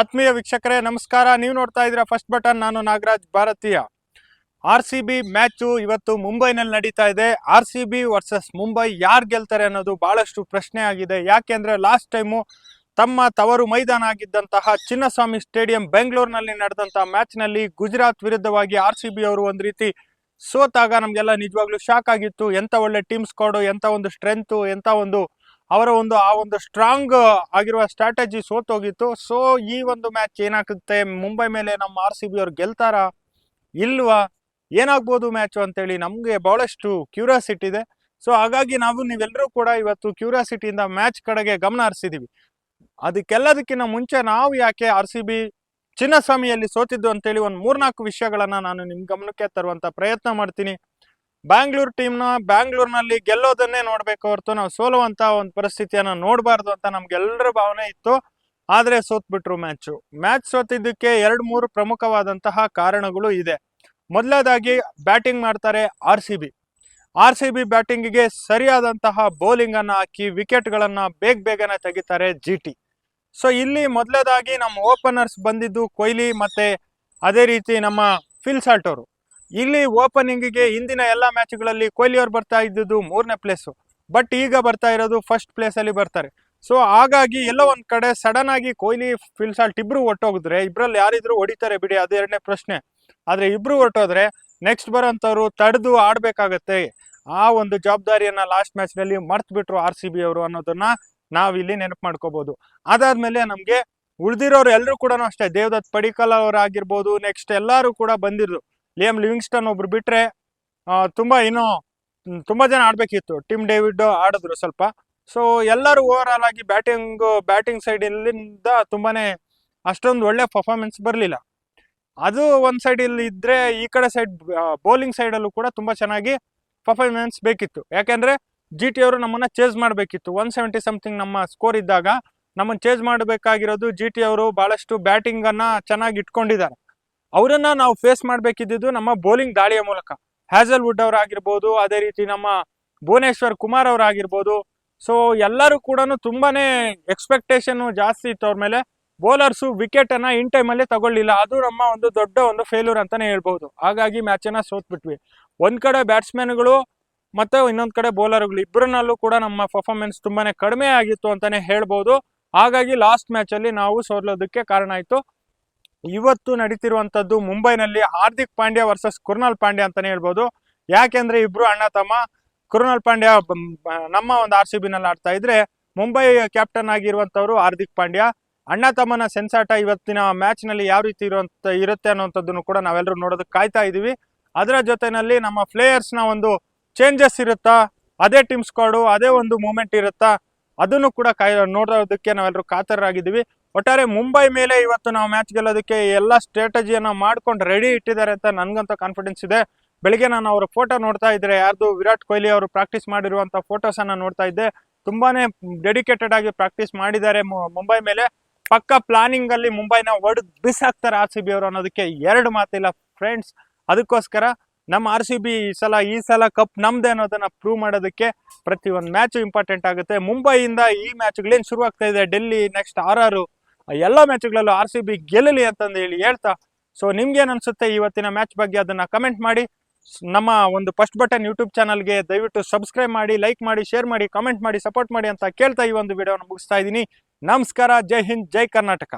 ಆತ್ಮೀಯ ವೀಕ್ಷಕರೇ, ನಮಸ್ಕಾರ. ನೀವು ನೋಡ್ತಾ ಇದ್ದೀರಾ ಫಸ್ಟ್ ಬಟನ್. ನಾನು ನಾಗರಾಜ್ ಭಾರತೀಯ. ಆರ್ ಸಿ ಬಿ ಮ್ಯಾಚು ಇವತ್ತು ಮುಂಬೈನಲ್ಲಿ ನಡೀತಾ ಇದೆ. R C B versus Mumbai ಯಾರು ಗೆಲ್ತಾರೆ ಅನ್ನೋದು ಬಹಳಷ್ಟು ಪ್ರಶ್ನೆ ಆಗಿದೆ. ಯಾಕೆಂದ್ರೆ ಲಾಸ್ಟ್ ಟೈಮು ತಮ್ಮ ತವರು ಮೈದಾನ ಆಗಿದ್ದಂತಹ ಚಿನ್ನಸ್ವಾಮಿ ಸ್ಟೇಡಿಯಂ ಬೆಂಗಳೂರಿನಲ್ಲಿ ನಡೆದಂತಹ ಮ್ಯಾಚ್ನಲ್ಲಿ ಗುಜರಾತ್ ವಿರುದ್ಧವಾಗಿ ಆರ್ ಸಿ ಬಿ ಅವರು ಒಂದು ರೀತಿ ಸೋತಾಗ ನಮಗೆಲ್ಲ ನಿಜವಾಗ್ಲೂ ಶಾಕ್ ಆಗಿತ್ತು. ಎಂತ ಒಳ್ಳೆ ಟೀಮ್ ಸ್ಕಾಡು, ಎಂತ ಒಂದು ಸ್ಟ್ರೆಂತು, ಎಂತ ಒಂದು ಅವರ ಒಂದು, ಆ ಒಂದು ಸ್ಟ್ರಾಂಗ್ ಆಗಿರುವ ಸ್ಟ್ರಾಟಜಿ ಸೋತೋಗಿತ್ತು. ಸೊ ಈ ಒಂದು ಮ್ಯಾಚ್ ಏನಾಗುತ್ತೆ? ಮುಂಬೈ ಮೇಲೆ ನಮ್ಮ ಆರ್ ಸಿ ಬಿ ಅವ್ರು ಗೆಲ್ತಾರಾ? ಇಲ್ವಾ? ಏನಾಗ್ಬೋದು ಮ್ಯಾಚು ಅಂತೇಳಿ ನಮಗೆ ಬಹಳಷ್ಟು ಕ್ಯೂರಿಯಾಸಿಟಿ ಇದೆ. ಸೊ ಹಾಗಾಗಿ ನಾವು ನೀವೆಲ್ಲರೂ ಕೂಡ ಇವತ್ತು ಕ್ಯೂರಿಯಾಸಿಟಿಯಿಂದ ಮ್ಯಾಚ್ ಕಡೆಗೆ ಗಮನ ಹರಿಸಿದೀವಿ. ಅದಕ್ಕೆಲ್ಲದಕ್ಕಿಂತ ಮುಂಚೆ ನಾವು ಯಾಕೆ ಆರ್ ಸಿ ಬಿ ಚಿನ್ನಸ್ವಾಮಿಯಲ್ಲಿ ಸೋತಿದ್ದು ಅಂತೇಳಿ ಒಂದು ಮೂರ್ನಾಲ್ಕು ವಿಷಯಗಳನ್ನು ನಾನು ನಿಮ್ಮ ಗಮನಕ್ಕೆ ತರುವಂಥ ಪ್ರಯತ್ನ ಮಾಡ್ತೀನಿ. ಬ್ಯಾಂಗ್ಳೂರ್ ಟೀಮ್ನ ಬ್ಯಾಂಗ್ಳೂರ್ನಲ್ಲಿ ಗೆಲ್ಲೋದನ್ನೇ ನೋಡ್ಬೇಕು ಹೊರತು ನಾವು ಸೋಲುವಂತ ಒಂದು ಪರಿಸ್ಥಿತಿಯನ್ನ ನೋಡಬಾರ್ದು ಅಂತ ನಮ್ಗೆಲ್ಲರ ಭಾವನೆ ಇತ್ತು. ಆದ್ರೆ ಸೋತ್ಬಿಟ್ರು ಮ್ಯಾಚು ಮ್ಯಾಚ್ ಸೋತಿದ್ದಕ್ಕೆ ಎರಡು ಮೂರು ಪ್ರಮುಖವಾದಂತಹ ಕಾರಣಗಳು ಇದೆ. ಮೊದಲನೇದಾಗಿ ಬ್ಯಾಟಿಂಗ್ ಮಾಡ್ತಾರೆ R C B R C B ಬ್ಯಾಟಿಂಗಿಗೆ ಸರಿಯಾದಂತಹ ಬೌಲಿಂಗ್ ಅನ್ನ ಹಾಕಿ ವಿಕೆಟ್ಗಳನ್ನ ಬೇಗ ಬೇಗನೆ ತೆಗಿತಾರೆ ಜಿ ಟಿ ಸೊ ಇಲ್ಲಿ ಮೊದಲದಾಗಿ ನಮ್ಮ ಓಪನರ್ಸ್ ಬಂದಿದ್ದು ಕೊಹ್ಲಿ ಮತ್ತೆ ಅದೇ ರೀತಿ ನಮ್ಮ ಫಿಲ್ಸಾಲ್ಟ್ ಅವರು ಇಲ್ಲಿ ಓಪನಿಂಗಿಗೆ ಹಿಂದಿನ ಎಲ್ಲ ಮ್ಯಾಚ್ಗಳಲ್ಲಿ ಕೊಹ್ಲಿ ಅವ್ರು ಬರ್ತಾ ಇದ್ದಿದ್ದು ಮೂರನೇ ಪ್ಲೇಸು. ಬಟ್ ಈಗ ಬರ್ತಾ ಇರೋದು ಫಸ್ಟ್ ಪ್ಲೇಸ್ ಅಲ್ಲಿ ಬರ್ತಾರೆ. ಸೊ ಹಾಗಾಗಿ ಎಲ್ಲೋ ಒಂದು ಕಡೆ ಸಡನ್ ಆಗಿ ಕೊಹ್ಲಿ ಫಿಲ್ಸಾಲ್ಟ್ ಇಬ್ರು ಒಟ್ಟೋಗಿದ್ರೆ, ಇಬ್ರಲ್ಲಿ ಯಾರಿದ್ರು ಹೊಡಿತಾರೆ ಬಿಡಿ, ಅದು ಎರಡನೇ ಪ್ರಶ್ನೆ. ಆದ್ರೆ ಇಬ್ರು ಹೊರಟೋದ್ರೆ ನೆಕ್ಸ್ಟ್ ಬರೋಂಥವ್ರು ತಡೆದು ಆಡ್ಬೇಕಾಗತ್ತೆ. ಆ ಒಂದು ಜವಾಬ್ದಾರಿಯನ್ನ ಲಾಸ್ಟ್ ಮ್ಯಾಚ್ನಲ್ಲಿ ಮರ್ತ್ ಬಿಟ್ರು ಆರ್ ಸಿ ಬಿ ಅವರು ಅನ್ನೋದನ್ನ ನಾವಿಲ್ಲಿ ನೆನಪು ಮಾಡ್ಕೋಬಹುದು ಅದಾದ್ಮೇಲೆ ನಮಗೆ ಉಳಿದಿರೋರು ಎಲ್ಲರೂ ಕೂಡ ಅಷ್ಟೇ. ದೇವದತ್ ಪಡಿಕಲ್ ಅವರಾಗಿರ್ಬೋದು, ನೆಕ್ಸ್ಟ್ ಎಲ್ಲರೂ ಕೂಡ ಬಂದಿದ್ರು. ಲಿಯಮ್ ಲಿವಿಂಗ್ಸ್ಟನ್ ಒಬ್ರು ಬಿಟ್ರೆ ತುಂಬ ಇನ್ನೂ ತುಂಬಾ ಜನ ಆಡ್ಬೇಕಿತ್ತು. ಟಿಮ್ ಡೇವಿಡ್ ಆಡಿದ್ರು ಸ್ವಲ್ಪ. ಸೊ ಎಲ್ಲರೂ ಓವರ್ ಆಲ್ ಆಗಿ ಬ್ಯಾಟಿಂಗ್ ಬ್ಯಾಟಿಂಗ್ ಸೈಡ್ ಇಲ್ಲಿಂದ ತುಂಬಾನೇ ಅಷ್ಟೊಂದು ಒಳ್ಳೆ ಪರ್ಫಾರ್ಮೆನ್ಸ್ ಬರಲಿಲ್ಲ. ಅದು ಒಂದ್ ಸೈಡ್ ಇಲ್ಲಿ ಇದ್ರೆ, ಈ ಕಡೆ ಸೈಡ್ ಬೌಲಿಂಗ್ ಸೈಡ್ ಅಲ್ಲೂ ಕೂಡ ತುಂಬಾ ಚೆನ್ನಾಗಿ ಪರ್ಫಾರ್ಮೆನ್ಸ್ ಬೇಕಿತ್ತು. ಯಾಕೆಂದ್ರೆ ಜಿ ಟಿ ಅವರು ನಮ್ಮನ್ನ ಚೇಸ್ ಮಾಡಬೇಕಿತ್ತು. ಒನ್ ಸೆವೆಂಟಿ ಸಮಥಿಂಗ್ ನಮ್ಮ ಸ್ಕೋರ್ ಇದ್ದಾಗ, ನಮ್ಮನ್ನ ಚೇಸ್ ಮಾಡಬೇಕಾಗಿರೋದು ಜಿ ಟಿ ಅವರು ಬಹಳಷ್ಟು ಬ್ಯಾಟಿಂಗ್ ಅನ್ನ ಚೆನ್ನಾಗಿ ಇಟ್ಕೊಂಡಿದ್ದಾರೆ. ಅವರನ್ನ ನಾವು ಫೇಸ್ ಮಾಡಬೇಕಿದ್ದು ನಮ್ಮ ಬೌಲಿಂಗ್ ದಾಳಿಯ ಮೂಲಕ. ಹ್ಯಾಸಲ್ ವುಡ್ ಅವರಾಗಿರ್ಬೋದು, ಅದೇ ರೀತಿ ನಮ್ಮ ಭುವನೇಶ್ವರ್ ಕುಮಾರ್ ಅವರಾಗಿರ್ಬೋದು. ಸೊ ಎಲ್ಲರೂ ಕೂಡ ತುಂಬಾನೇ ಎಕ್ಸ್ಪೆಕ್ಟೇಷನ್ ಜಾಸ್ತಿ ಇತ್ತು ಅವ್ರ ಮೇಲೆ. ಬೌಲರ್ಸು ವಿಕೆಟ್ ಅನ್ನ ಇನ್ ಟೈಮ್ ಅಲ್ಲಿ ತಗೊಳ್ಳಿಲ್ಲ. ಅದು ನಮ್ಮ ಒಂದು ದೊಡ್ಡ ಒಂದು ಫೇಲ್ಯೂರ್ ಅಂತಾನೆ ಹೇಳ್ಬಹುದು ಹಾಗಾಗಿ ಮ್ಯಾಚ್ ಅನ್ನ ಸೋತ್ಬಿಟ್ವಿ. ಒಂದ್ ಕಡೆ ಬ್ಯಾಟ್ಸ್ಮನ್ಗಳು ಮತ್ತೆ ಇನ್ನೊಂದ್ ಕಡೆ ಬೌಲರ್ಗಳು ಇಬ್ಬರನ್ನಲ್ಲೂ ಕೂಡ ನಮ್ಮ ಪರ್ಫಾರ್ಮೆನ್ಸ್ ತುಂಬಾನೇ ಕಡಿಮೆ ಆಗಿತ್ತು ಅಂತಾನೆ ಹೇಳ್ಬಹುದು ಹಾಗಾಗಿ ಲಾಸ್ಟ್ ಮ್ಯಾಚ್ ಅಲ್ಲಿ ನಾವು ಸೋಲೋದಕ್ಕೆ ಕಾರಣ ಆಯ್ತು. ಇವತ್ತು ನಡೀತಿರುವಂತದ್ದು ಮುಂಬೈನಲ್ಲಿ ಹಾರ್ದಿಕ್ ಪಾಂಡ್ಯ ವರ್ಸಸ್ ಕುರ್ನಾಲ್ ಪಾಂಡ್ಯ ಅಂತಾನೆ ಹೇಳ್ಬೋದು. ಯಾಕೆಂದ್ರೆ ಇಬ್ರು ಅಣ್ಣ ತಮ್ಮ ಕುರ್ನಾಲ್ ಪಾಂಡ್ಯ ಬ- ಬ- ನಮ್ಮ ಒಂದು ಆರ್ ಸಿ ನಲ್ಲಿ ಆಡ್ತಾ ಇದ್ರೆ ಮುಂಬೈ ಕ್ಯಾಪ್ಟನ್ ಆಗಿರುವಂತವ್ರು ಹಾರ್ದಿಕ್ ಪಾಂಡ್ಯ. ಅಣ್ಣ ತಮ್ಮನ ಸೆನ್ಸಾಟ ಇವತ್ತಿನ ಮ್ಯಾಚ್ನಲ್ಲಿ ಯಾವ ರೀತಿ ಇರುವಂತ ಇರುತ್ತೆ ಅನ್ನುವಂಥದ್ದನ್ನು ಕೂಡ ನಾವೆಲ್ಲರೂ ನೋಡೋದಕ್ಕೆ ಕಾಯ್ತಾ ಇದೀವಿ ಅದರ ಜೊತೆನಲ್ಲಿ ನಮ್ಮ ಪ್ಲೇಯರ್ಸ್ನ ಒಂದು ಚೇಂಜಸ್ ಇರುತ್ತಾ? ಅದೇ ಟೀಮ್ ಸ್ಕ್ವಾಡು ಅದೇ ಒಂದು ಮೂಮೆಂಟ್ ಇರುತ್ತಾ? ಅದನ್ನು ಕೂಡ ಕಾಯ್, ನೋಡೋದಕ್ಕೆ ನಾವೆಲ್ಲರೂ ಕಾತರರಾಗಿದ್ದೀವಿ. ಒಟ್ಟಾರೆ ಮುಂಬೈ ಮೇಲೆ ಇವತ್ತು ನಾವು ಮ್ಯಾಚ್ ಗೆಲ್ಲೋದಕ್ಕೆ ಎಲ್ಲ ಸ್ಟ್ರಾಟಜಿಯನ್ನ ಮಾಡ್ಕೊಂಡು ರೆಡಿ ಇಟ್ಟಿದ್ದಾರೆ ಅಂತ ನನ್ಗಂತ ಕಾನ್ಫಿಡೆನ್ಸ್ ಇದೆ. ಬೆಳಿಗ್ಗೆ ನಾನು ಅವರ ಫೋಟೋ ನೋಡ್ತಾ ಇದ್ರೆ, ಯಾರ್ದು ವಿರಾಟ್ ಕೊಹ್ಲಿ ಅವರು ಪ್ರಾಕ್ಟೀಸ್ ಮಾಡಿರುವಂತ ಫೋಟೋಸ್ ಅನ್ನ ನೋಡ್ತಾ ಇದ್ದೆ. ತುಂಬಾನೇ ಡೆಡಿಕೇಟೆಡ್ ಆಗಿ ಪ್ರಾಕ್ಟೀಸ್ ಮಾಡಿದ್ದಾರೆ ಮುಂಬೈ ಮೇಲೆ. ಪಕ್ಕ ಪ್ಲಾನಿಂಗ್ ಅಲ್ಲಿ ಮುಂಬೈನ ಒಡೆದು ಬಿಸಾಕ್ತಾರೆ ಆರ್ ಸಿ ಬಿ ಅವರು ಅನ್ನೋದಕ್ಕೆ ಎರಡು ಮಾತಿಲ್ಲ ಫ್ರೆಂಡ್ಸ್ ಅದಕ್ಕೋಸ್ಕರ ನಮ್ಮ ಆರ್ ಸಿ ಬಿ ಈ ಸಲ ಈ ಸಲ ಕಪ್ ನಮ್ದೆ ಅನ್ನೋದನ್ನ ಪ್ರೂವ್ ಮಾಡೋದಕ್ಕೆ ಪ್ರತಿ ಒಂದು ಮ್ಯಾಚ್ ಇಂಪಾರ್ಟೆಂಟ್ ಆಗುತ್ತೆ. ಮುಂಬೈಯಿಂದ ಈ ಮ್ಯಾಚ್ಗಳೇನು ಶುರು ಆಗ್ತಾ ಇದೆ? Delhi next R R. ಎಲ್ಲ ಮ್ಯಾಚ್ಗಳಲ್ಲೂ ಆರ್ ಸಿ ಬಿ ಗೆಲ್ಲಲಿ ಅಂತಂದು ಹೇಳಿ ಹೇಳ್ತಾ ಸೊ ನಿಮ್ಗೇನ್ ಅನ್ಸುತ್ತೆ ಇವತ್ತಿನ ಮ್ಯಾಚ್ ಬಗ್ಗೆ ಅದನ್ನ ಕಮೆಂಟ್ ಮಾಡಿ. ನಮ್ಮ ಒಂದು ಫಸ್ಟ್ ಬಟನ್ ಯೂಟ್ಯೂಬ್ ಚಾನಲ್ಗೆ ದಯವಿಟ್ಟು ಸಬ್ಸ್ಕ್ರೈಬ್ ಮಾಡಿ ಲೈಕ್ ಮಾಡಿ ಶೇರ್ ಮಾಡಿ ಕಮೆಂಟ್ ಮಾಡಿ ಸಪೋರ್ಟ್ ಮಾಡಿ ಅಂತ ಕೇಳ್ತಾ ಈ ಒಂದು ವಿಡಿಯೋನ ಮುಗಿಸ್ತಾ ಇದ್ದೀನಿ. ನಮಸ್ಕಾರ, ಜೈ ಹಿಂದ್, ಜೈ ಕರ್ನಾಟಕ.